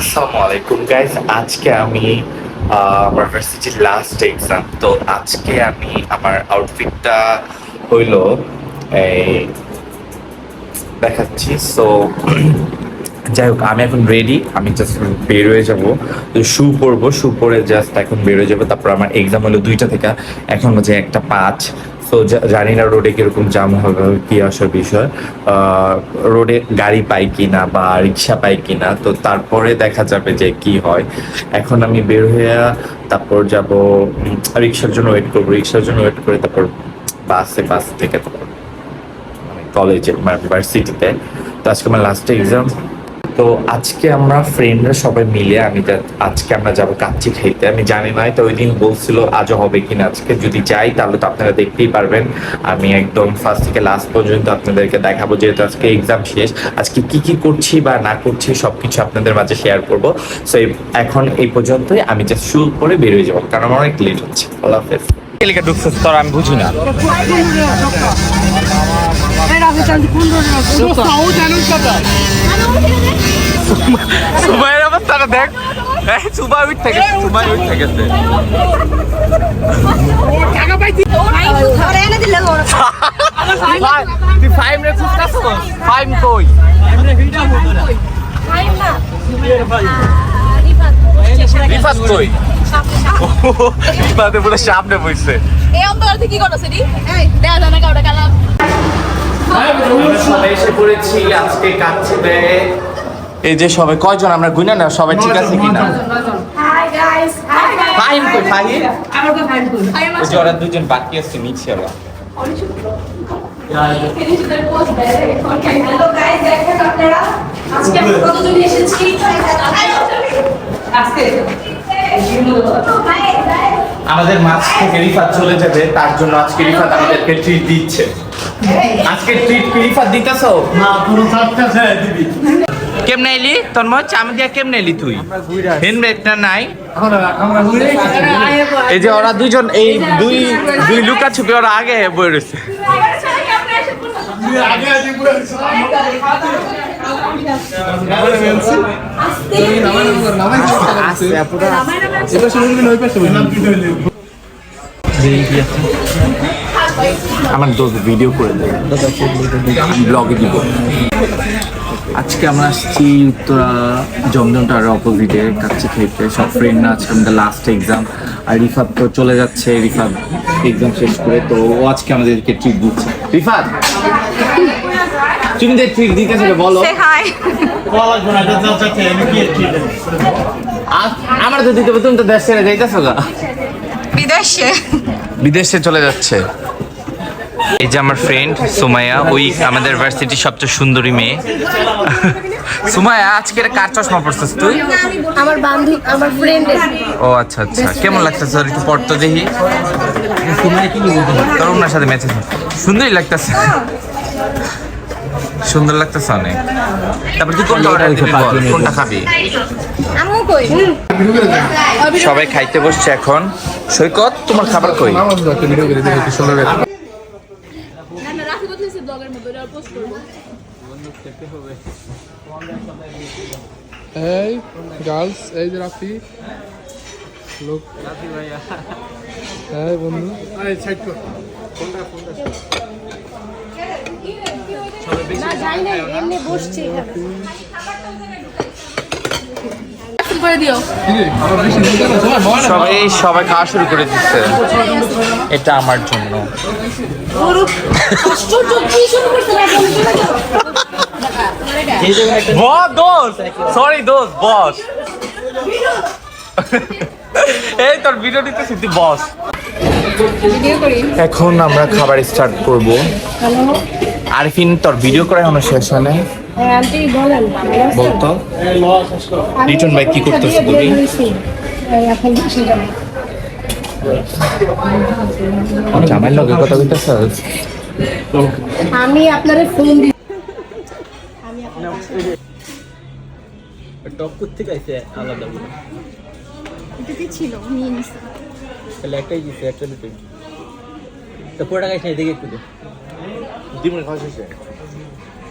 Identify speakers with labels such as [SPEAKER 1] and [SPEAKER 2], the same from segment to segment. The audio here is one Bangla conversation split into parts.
[SPEAKER 1] আসসালামু আলাইকুম গাইস আজকে আমি আমার ভার্সিটির লাস্ট এক্সাম তো আজকে আমি আমার আউটফিটটা হইল এই দেখাচ্ছি। সো যাই হোক, আমি এখন রেডি আমি জাস্ট বের হয়ে যাব। শু পরবো। শু পরে জাস্ট এখন বের হয়ে যাব। তারপর আমার এক্সাম হলো দুইটা থেকে। এখন হচ্ছে একটা পাঁচ। তো জানি না রোডে কীরকম জাম হবে, কি আসার বিষয়। রোডে গাড়ি পাই কিনা বা রিক্সা পাই কিনা, তো তারপরে দেখা যাবে যে কি হয়। এখন আমি বের হয়ে তারপর যাব রিক্সার জন্য ওয়েট করব, রিক্সার জন্য ওয়েট করে তারপর বাসে, বাস থেকে তারপর কলেজে মানে ভার্সিটিতে তো। আজকে আমার লাস্ট এক্সাম তো আজকে আমরা ফ্রেন্ডরা সবাই মিলে আমি আজকে আমরা যাব কাচ্চি খাইতে। আমি জানি না তো ওই দিন বলছিল আজও হবে কিনা আজকে। যদি যাই তাহলে তো আপনারা দেখতেই পারবেন। আমি একদম ফার্স্ট থেকে লাস্ট পর্যন্ত আপনাদেরকে দেখাবো যেহেতু আজকে এক্সাম শেষ। আজকে কি কি করছি বা না করছি সবকিছু আপনাদের মাঝে শেয়ার করব। সো এখন এই পর্যন্তই। আমি জাস্ট শুরু করে বেরিয়ে যাব কারণ আমার অনেক লেট হচ্ছে। আল্লাহ হাফেজ। ঢুকছে তোর আমি বুঝি না। সুমাইয়ের অবস্থাটা দেখ। এই সুমাই উঠতে গেছে সুমাই উঠতে গেছে তুই ফাইভ রে খুঁজতেছ ফাইভ কই? রিফাত কই? রিফাতে পুরো সামনে বসছে
[SPEAKER 2] এই অন্তরাতে কি করো সেটি দেখা যায় কাউটা কালাম
[SPEAKER 1] আমরা এসে পড়েছি আজকে কাচ্ছিতে এই যে সবাই কয়জন আমরা গুনে না সবাই ঠিক আছে কিনা? ফাহিম কই ফাহিম ওরা দুজন বাকি আছে নিচে ওরা
[SPEAKER 2] হ্যালো গাইস দেখেন আপনারা আজকে আমরা কতজন এসেছি আজকে
[SPEAKER 1] আমাদের মাছ থেকে রিফাত চলে যাবে তার জন্য আজকে রিফাত আমাদেরকে ট্রিট দিচ্ছে। আজকে ট্রিট রিফাত দিতেছো?
[SPEAKER 3] না পুরো থাকতেছে দিবি।
[SPEAKER 1] কেমনে এলি তোর মত চাম দিয়া কেমনে এলি তুই? হেলমেট না নাই? এই যে ওরা দুজন এই দুই দুই লুকা ছুপি ওরা আগে বই রয়েছে। আমার দোষ ভিডিও করে দেবে। ব্লগে দিব। আজকে আমরা আসছি উত্তরা জমজমটার অপোজিটে কাছে খাইতে সব ফ্রেন্ড না আজকে আমাদের লাস্ট এক্সাম আর রিফাত তো চলে যাচ্ছে রিফাত এক্সাম শেষ করে তো ও আজকে আমাদেরকে ট্রিট দিচ্ছে। রিফাত! তুমি যে ট্রিট দিতেছে বলো। আমার তো দিতে হবে তুমি তো দেশ ছেড়ে যাইতেছো
[SPEAKER 2] বিদেশে।
[SPEAKER 1] বিদেশে চলে যাচ্ছে। এই যে আমার ফ্রেন্ড সুমাইয়া ওই আমাদের ভার্সিটির সবচেয়ে সুন্দরী মেয়ে। সুমাইয়া আজকে কার চশমা পড়ছিস তুই?
[SPEAKER 2] আমার বান্ধব আমার ফ্রেন্ড
[SPEAKER 1] ও আচ্ছা আচ্ছা। কেমন লাগতেছে? তোর একটু পড়তো দেখি। তোর ওনার সাথে ম্যাচ সুন্দরই লাগতেছে। সুন্দর লাগতেছে অনেক। তারপর তুই কোনটা অর্ডার দিবি কোনটা খাবি?
[SPEAKER 2] আম্মু কই?
[SPEAKER 1] সবাই খাইতে বসছে এখন। সৈকত তোমার খাবার কই?
[SPEAKER 2] ওটা পোস্ট করব
[SPEAKER 4] এই গার্লস এই যে রাফি। লোক হ্যাঁ বন্ধু।
[SPEAKER 2] না যাই না এমনি বসছি।
[SPEAKER 4] কি রে আমার বেশি নিতে না সময় ভয় না
[SPEAKER 1] সবাই সবাই খাওয়া শুরু করে দিচ্ছে। এটা আমার জন্য। দোস সরি দোস বস এই তোর ভিডিও নিতেছি তুই বস। এখন আমরা খাবার স্টার্ট করব। আরিফিন তোর ভিডিও করে এখনও শেষ হয় নাই
[SPEAKER 2] আন্টি বলেন
[SPEAKER 1] বলতো। রিটন ভাই কি করতেছে তুমি
[SPEAKER 2] এখন
[SPEAKER 1] লগে কথা কইতেছস
[SPEAKER 2] আমি আপনারে ফোন দি
[SPEAKER 5] টপ থেকে আইছে আলাদা বলে।
[SPEAKER 2] এটা ছিল? নিয়ে নিছি
[SPEAKER 5] তাহলে একটাই দিচ্ছে একটা দুটোই। তো পুরো টাকা এসে এদিকে একটু দে।
[SPEAKER 1] দিমুন খাওয়া শেষে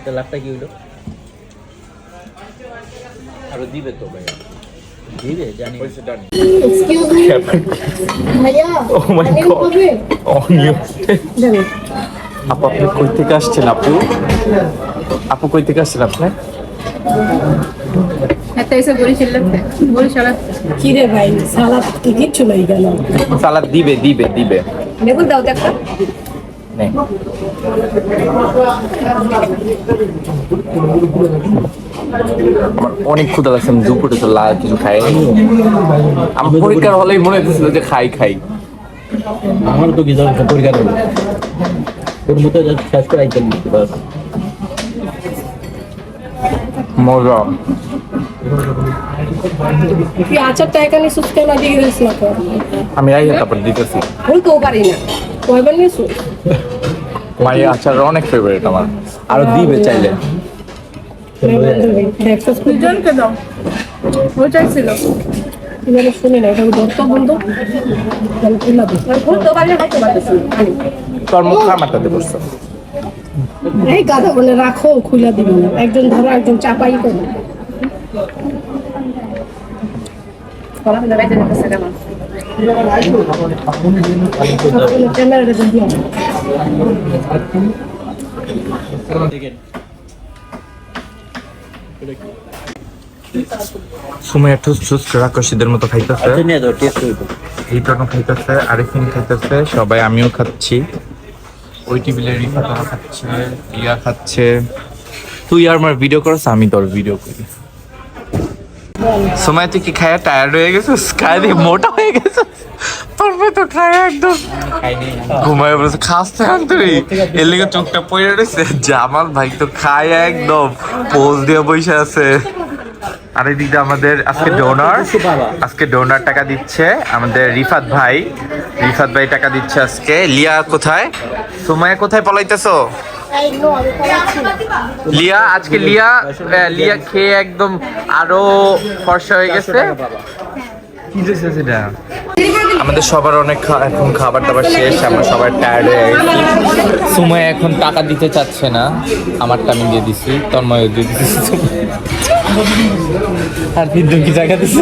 [SPEAKER 5] তো লাভটা কি হলো আরও দিবে তো ভাই দিবে জানি।
[SPEAKER 6] এক্সকিউজ মি ভাইয়া
[SPEAKER 1] my
[SPEAKER 6] পানির
[SPEAKER 1] God.
[SPEAKER 6] হবে?
[SPEAKER 1] অনিয়ম
[SPEAKER 6] দেন।
[SPEAKER 1] আপু আপনি কই থেকে আসছেন আপু? আপু কই থেকে আসছেন আপনি?
[SPEAKER 4] একটা এসে বরিশাল লাগছে বরিশাল
[SPEAKER 6] কি রে ভাই সালাদ কি কিচ্ছু নাই গেল
[SPEAKER 1] দিবে দিবে দিবে।
[SPEAKER 4] বেগুন দাও একটা।
[SPEAKER 1] নে। অনেক ক্ষুদা লাগছে আমি দুপুরে তো লাল কিছু খাই আমার পরীক্ষার হলেই মনে হচ্ছিল যে খাই খাই।
[SPEAKER 5] আমার তো কিছু পরীক্ষা দেবো। ওর মতো শেষ করে আইটেম দিতে পারো
[SPEAKER 1] মজা।
[SPEAKER 6] আচারটা এখানে সুস্থ না দিয়ে গেছিস না তো?
[SPEAKER 1] আমি রাই তারপর দিতেছি।
[SPEAKER 6] বলতেও পারি না। কয়বার নিয়েছো
[SPEAKER 1] আচার অনেক ফেভারিট আমার আরও দিবে চাইলে
[SPEAKER 4] দুজনকে দাও ওইটাই ছিল
[SPEAKER 6] এবারে শুনি না এটা দত্ত বন্ধু তাহলে খুলা দিস
[SPEAKER 4] পারলে হয়তো পারতেছি
[SPEAKER 1] তোর মুখ খামারটাতে বসছো
[SPEAKER 6] এই গাধা বলে রাখো খুলা দিবে না একজন ধরো একজন চাপাই করবে
[SPEAKER 4] কলা
[SPEAKER 1] সময় ঠুস ঠুস রাক্ষসীদের মতো খাইতেছে।
[SPEAKER 5] আচ্ছা টেস্ট করব
[SPEAKER 1] খাইতেছে আরিফিন খাইতেছে সবাই আমিও খাচ্ছি। ওই টেবিলে রিফাতা খাচ্ছে ইয়া খাচ্ছে। তুই আর আমার ভিডিও করছ আমি তোর ভিডিও করি। সময় তুই কি খায়া টায়ার্ড হয়ে গেছিস? খায় দিয়ে মোটা হয়ে তোর তো খায় একদম ঘুমায় খাস তো তুই এর লিগে চোখটা পড়ে রয়েছে জামাল ভাই তো খায় একদম পোজ দিয়ে বসে আছে। আর এদিকে আমাদের আজকে ডোনার আজকে ডোনার টাকা দিচ্ছে আমাদের রিফাত ভাই। রিফাত ভাই টাকা দিচ্ছে আজকে। লিয়া কোথায়? সময় কোথায় পলাইতেছো? লিয়া আজকে লিয়া লিয়া খেয়ে একদম আরও ফর্সা হয়ে গেছে। আমাদের সবার অনেক এখন খাবার দাবার শেষ আমরা সবার টায়ার্ড হয়ে গেছি। সময় এখন টাকা দিতে চাচ্ছে না আমারটা আমি দিয়ে দিছি তন্ময় দিয়ে দিছি আর কিন্তু কি জায়গা দিছে?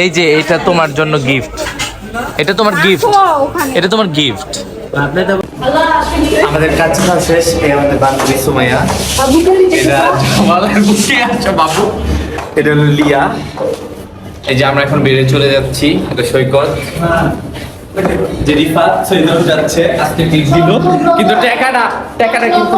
[SPEAKER 1] এই যে এটা তোমার জন্য গিফট এটা তোমার গিফট এটা তোমার গিফট আমাদের কাজ কাজ শেষ এই আমাদের বান্ধবী সুমাইয়া। এটা জামালের বুকে আছে বাবু। এটা হলো লিয়া। এই যে আমরা এখন বেড়ে চলে যাচ্ছি এটা সৈকত। যে রিফাত সৈকত যাচ্ছে আজকে টিপ দিল। কিন্তু টাকাটা টাকাটা কিন্তু